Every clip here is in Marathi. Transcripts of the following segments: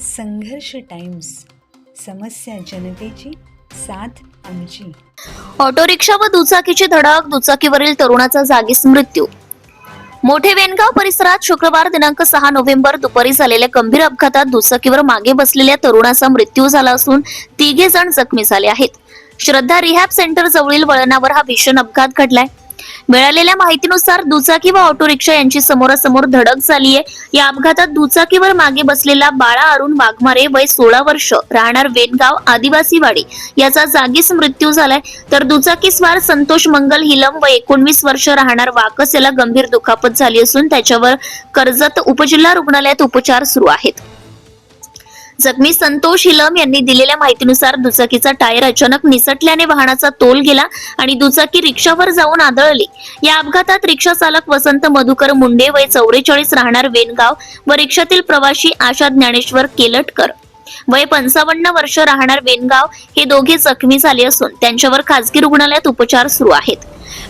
संघर्ष टाइम्स समस्या जनतेची साथ आमची. ऑटो रिक्षा व दुचाकीची धडक दुचाकीवरील तरुणाचा जागीच मृत्यू. मोठे वेनगाव परिसरात शुक्रवार दिनांक सहा नोव्हेंबर दुपारी झालेल्या गंभीर अपघातात दुचाकीवर मागे बसलेल्या तरुणाचा मृत्यू झाला असून तिघे जण जखमी झाले आहेत. श्रद्धा रिहॅब सेंटर जवळील वळणावर हा भीषण अपघात घडलाय. मिळालेल्या माहितीनुसार दुचाकी व ऑटो रिक्षा यांची समोरासमोर धडक झाली आहे या अपघातात दुचाकीवर मागे बसलेला बाळा अरुण वाघमारे वय सोळा वर्ष राहणार वेनगाव आदिवासीवाडी. याचा जागीच मृत्यू झालाय. तर दुचाकीस्वार संतोष मंगल हिलम व एकोणवीस वर्ष राहणार वाकस याला गंभीर दुखापत झाली असून त्याच्यावर कर्जत उपजिल्हा रुग्णालयात उपचार सुरू आहेत. जखमी संतोष हिलम यांनी दिलेल्या माहितीनुसार दुचाकीचा टायर अचानक निसटल्याने वाहनाचा तोल गेला आणि दुचाकी रिक्षावर जाऊन आदळली. या अपघातात रिक्षा चालक वसंत मधुकर मुंडे वय चौवेचाळीस राहणार वेनगाव व रिक्षातील प्रवासी आशा ज्ञानेश्वर केलटकर. वय पंचावन्न वर्ष राहणार वेनगाव हे दोघे जखमी झाले असून त्यांच्यावर खासगी रुग्णालयात उपचार सुरू आहेत.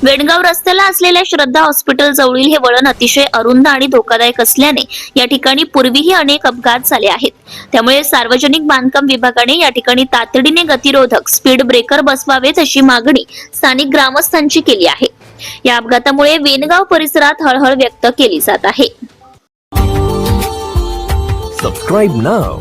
वेणगाव रस्त्याला असलेल्या श्रद्धा हॉस्पिटल जवळील हे वळण अतिशय अरुंद आणि धोकादायक असल्याने या ठिकाणी पूर्वीही अनेक अपघात झाले आहेत. त्यामुळे सार्वजनिक बांधकाम विभागाने या ठिकाणी तातडीने गतिरोधक स्पीड ब्रेकर बसवावेत अशी मागणी स्थानिक ग्रामस्थांची केली आहे. या अपघातामुळे वेनगाव परिसरात हळहळ व्यक्त केली जात आहे. सबस्क्राईब नाव